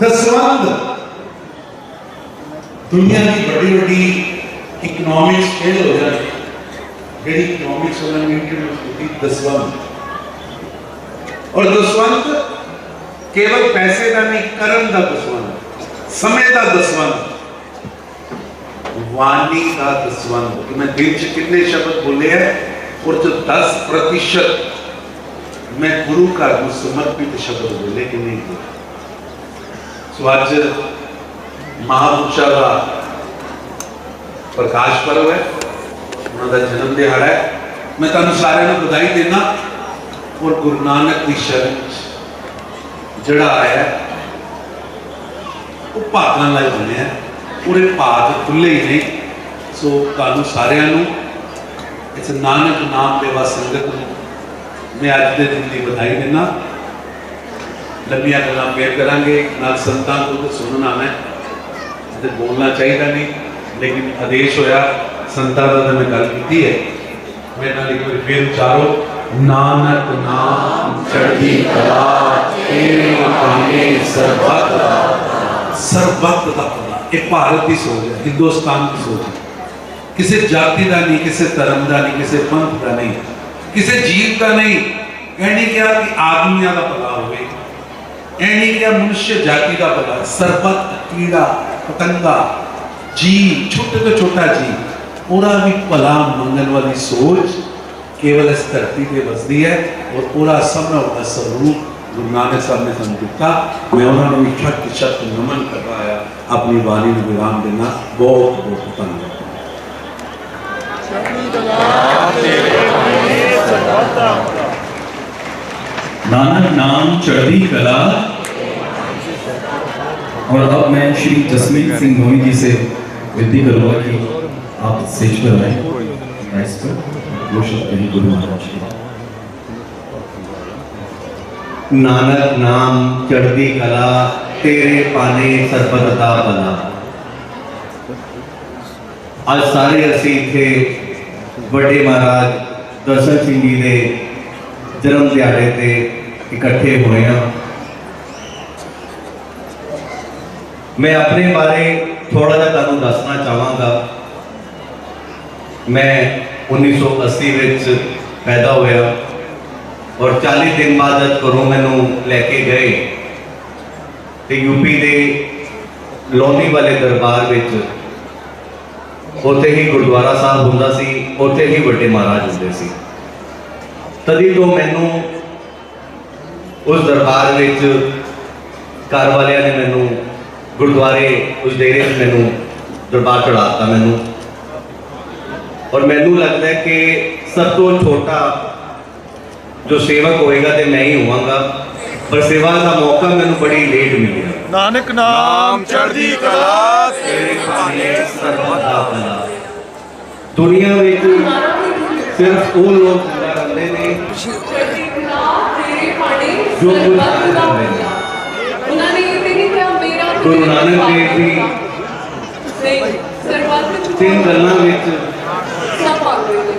ਦਸਵੰਦ ਦੁਨੀਆ ਦੀ ਵੱਡੀ ਵੱਡੀ ਇਕਨੋਮਿਕਸ ਫੇਲ ਹੋ ਜਾਏ ਜਿਹੜੀ ਇਕਨੋਮਿਕਸ ਉਹਨਾਂ ਨੇ ਇੰਟਰੋਡਿਊਸ ਕੀਤੀ ਦਸਵੰਦ ਔਰ ਦਸਵੰਦ ਕੇਵਲ ਪੈਸੇ ਦਾ ਨਹੀਂ ਕਰਮ ਦਾ ਦਸਵੰਦ ਸਮੇਂ ਦਾ ਦਸਵੰਦ वाणी का दसवंत कि मैं दिन च कितने शब्द बोले हैं और जो 10 प्रतिशत मैं गुरु का हूं समर्पित शब्द बोले कि नहीं बोले ਸੋ ਅੱਜ ਮਹਾਂਪੁਰਸ਼ਾਂ ਦਾ ਪ੍ਰਕਾਸ਼ ਪਰਵ ਹੈ। ਉਹਨਾਂ ਦਾ ਜਨਮ ਦਿਹਾੜਾ ਹੈ। ਮੈਂ ਤੁਹਾਨੂੰ ਸਾਰਿਆਂ ਨੂੰ ਵਧਾਈ ਦਿੰਦਾ ਔਰ ਗੁਰੂ ਨਾਨਕ ਦੀ ਸ਼ਰਨ ਜਿਹੜਾ ਆਇਆ ਉਹ ਭਾਗਾਂ ਲਈ ਬਣਿਆ ਪੂਰੇ ਭਾਗ ਖੁੱਲੇ ਹੀ ਨੇ। ਸੋ ਤੁਹਾਨੂੰ ਸਾਰਿਆਂ ਨੂੰ ਇਸ ਨਾਨਕ ਨਾਮ ਦੇਵਾ ਸੰਗਤ ਨੂੰ ਮੈਂ ਅੱਜ ਦੇ ਦਿਨ ਦੀ ਵਧਾਈ ਦਿੰਦਾ ਲੰਬੀਆਂ ਗੱਲਾਂ ਫੇਰ ਕਰਾਂਗੇ ਨਾਲ ਸੰਤਾਂ ਕੋਲ ਤਾਂ ਸੁਣਨਾ ਮੈਂ ਤੇ ਬੋਲਣਾ ਚਾਹੀਦਾ ਨਹੀਂ ਲੇਕਿਨ ਆਦੇਸ਼ ਹੋਇਆ ਸੰਤਾਂ ਦਾ ਤਾਂ ਮੈਂ ਗੱਲ ਕੀਤੀ ਹੈ ਮੇਰੇ ਨਾਲ ਇੱਕ ਵਾਰ ਫੇਰ ਉਚਾਰੋ ਨਾਨਕ ਨਾਮ ਚੜ੍ਹਦੀ ਕਲਾ ਤੇਰੇ ਬਾਣੇ ਸਰਬੱਤ ਦਾ ਸਰਬੱਤ ਦਾ ਭਲਾ ਇਹ ਭਾਰਤ ਦੀ ਸੋਚ ਹੈ ਹਿੰਦੁਸਤਾਨ ਦੀ ਸੋਚ ਹੈ ਕਿਸੇ ਜਾਤੀ ਦਾ ਨਹੀਂ ਕਿਸੇ ਧਰਮ ਦਾ ਨਹੀਂ ਕਿਸੇ ਪੰਥ ਦਾ ਨਹੀਂ ਕਿਸੇ ਜੀਵ ਦਾ ਨਹੀਂ ਇਹ ਨਹੀਂ ਕਿਹਾ ਕਿ ਆਦਮੀਆਂ ਦਾ यानी क्या मनुष्य जाति का भला सर्वत कीड़ा पतंगा जी छोटे तो छोटा जी पूरा भी भला मंगल वाली सोच केवल इस धरती पर बसती है और पूरा समय उसका स्वरूप गुरु नानक साहब ने समझा मैं उन्होंने भी शत शत नमन कर करवाया, अपनी वाणी में विराम देना, बहुत बहुत धन्यवाद। नानक नाम चढ़ी कला और अब मैं श्री जसमीत सिंह धोनी जी से विनती करूंगा कि आप स्टेज पर आए राइस पर वो शब्द कहीं गुरु महाराज के ਨਾਨਕ ਨਾਮ ਚੜ੍ਹਦੀ ਕਲਾ ਤੇਰੇ ਪਾਣੇ ਸਰਬਤ ਦਾ ਭਲਾ ਅੱਜ ਸਾਰੇ ਅਸੀਂ ਇੱਥੇ ਵੱਡੇ ਮਹਾਰਾਜ ਦਰਸ਼ਨ ਸਿੰਘ ਜੀ ਦੇ ਜਨਮ ਦਿਹਾੜੇ ਤੇ ਇਕੱਠੇ ਹੋਏ ਹਾਂ ਮੈਂ ਆਪਣੇ ਬਾਰੇ ਥੋੜਾ ਜਿਹਾ ਤੁਹਾਨੂੰ ਦੱਸਣਾ ਚਾਹਾਂਗਾ। ਮੈਂ 1980 ਵਿੱਚ ਪੈਦਾ ਹੋਇਆ ਔਰ 40 ਦਿਨ ਬਾਅਦ ਜਦ ਘਰੋਂ ਮੈਨੂੰ ਲੈ ਕੇ ਗਏ, ਤੇ ਯੂਪੀ ਦੇ ਲੋਨੀ ਵਾਲੇ ਦਰਬਾਰ ਵਿੱਚ ਉੱਥੇ ਹੀ ਗੁਰਦੁਆਰਾ ਸਾਹਿਬ ਹੁੰਦਾ ਸੀ, ਉੱਥੇ ਹੀ ਵੱਡੇ ਮਹਾਰਾਜ ਹੁੰਦੇ ਸੀ। ਤਦੀ ਤੋਂ ਮੈਨੂੰ ਉਸ ਦਰਬਾਰ ਵਿੱਚ ਘਰ ਵਾਲਿਆਂ ਨੇ ਮੈਨੂੰ ਗੁਰਦੁਆਰੇ ਉਸ ਡੇਰੇ 'ਚ ਮੈਨੂੰ ਦਰਬਾਰ ਚੜਾਤਾ ਮੈਨੂੰ। ਔਰ ਮੈਨੂੰ ਲੱਗਦਾ ਕਿ ਸਭ ਤੋਂ ਛੋਟਾ ਜੋ ਸੇਵਕ ਹੋਏਗਾ ਤੇ ਮੈਂ ਹੀ ਹੋਵਾਂਗਾ ਪਰ ਸੇਵਾ ਦਾ ਮੌਕਾ ਮੈਨੂੰ ਬੜੀ ਲੇਟ ਮਿਲਿਆ। ਨਾਨਕ ਨਾਮ ਚੜ੍ਹਦੀ ਕਲਾ ਤੇਰੇ ਭਾਣੇ ਸਰਬੱਤ ਦਾ ਭਲਾ। ਦੁਨੀਆ ਵਿੱਚ ਸਿਰਫ ਉਹ ਲੋਕ ਰਹਿੰਦੇ ਨੇ ਜੋ ਕੁਝ ਕਰਦੇ ਨੇ। ਗੁਰੂ ਮੇਰਾ ਨਾਨਕ ਦੇਵ ਬਾਪ। ਜੀ ਨਹੀਂ ਸਰਬੱਤ ਵਿੱਚ ਤਿੰਨ ਗੱਲਾਂ ਵਿੱਚ ਸਭ ਆ ਗਏ ਨੇ।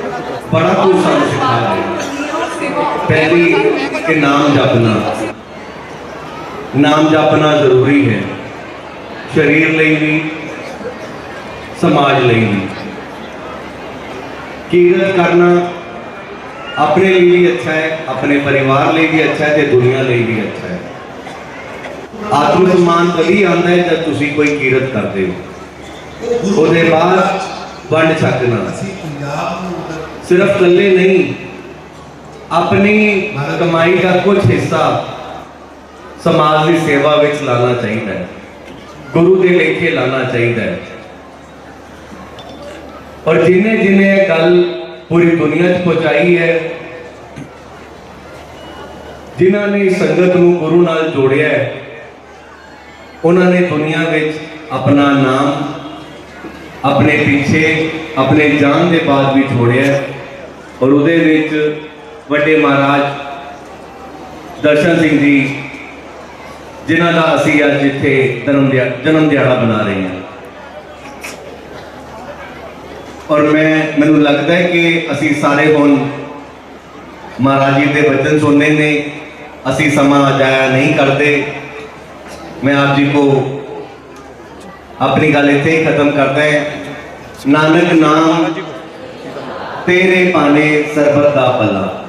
ਬੜਾ ਕੁਝ ਸਾਨੂੰ ਸਿਖਾਇਆ ਹੈ ਪਹਿਲੀ ਕਿ ਨਾਮ ਜਪਣਾ ਨਾਮ ਜਪਣਾ ਜ਼ਰੂਰੀ ਹੈ ਸਰੀਰ ਲਈ ਵੀ ਸਮਾਜ ਲਈ ਵੀ ਕੀਰਤ ਕਰਨਾ ਆਪਣੇ ਲਈ ਵੀ ਅੱਛਾ ਹੈ ਆਪਣੇ ਪਰਿਵਾਰ ਲਈ ਵੀ ਅੱਛਾ ਹੈ ਤੇ ਦੁਨੀਆ ਲਈ ਵੀ ਅੱਛਾ ਹੈ आत्म सम्मान तभी आता है, जब तुम कोई कीरत करते हो। सिर्फ़ कले नहीं, अपनी कमाई का कुछ हिस्सा समाज की सेवा में लाना चाहता गुरु के लेखे लाना चाहिए है। और जिन्हें जिन्हें गल पूरी दुनिया पहुंचाई है जिन्होंने संगत को गुरु न जोड़िया है ਉਹਨਾਂ ਨੇ ਦੁਨੀਆ ਵਿੱਚ ਆਪਣਾ ਨਾਮ, ਆਪਣੇ ਪਿੱਛੇ, ਆਪਣੇ ਜਾਨ ਦੇ ਬਾਅਦ ਵੀ ਛੋੜਿਆ ਔਰ ਉਹਦੇ ਵਿੱਚ ਵੱਡੇ ਮਹਾਰਾਜ ਦਰਸ਼ਨ ਸਿੰਘ ਜੀ, ਜਿਨ੍ਹਾਂ ਦਾ ਅਸੀਂ ਅੱਜ ਇੱਥੇ ਜਨਮ ਦਿਹਾ, ਜਨਮ ਦਿਹਾੜਾ ਬਣਾ ਰਹੇ ਹਾਂ। ਔਰ ਮੈਂ, ਮੈਨੂੰ ਲੱਗਦਾ ਹੈ ਕਿ ਅਸੀਂ ਸਾਰੇ ਹੁਣ ਮਹਾਰਾਜ ਜੀ ਦੇ ਬਚਨ ਸੁਣਨੇ ਨੇ, ਅਸੀਂ ਸਮਾਂ ਜਾਇਆ ਨਹੀਂ ਕਰਦੇ। मैं आप जी को अपनी गल इतने ही खत्म करता है। नानक नाम, तेरे पाने सरबत का भला।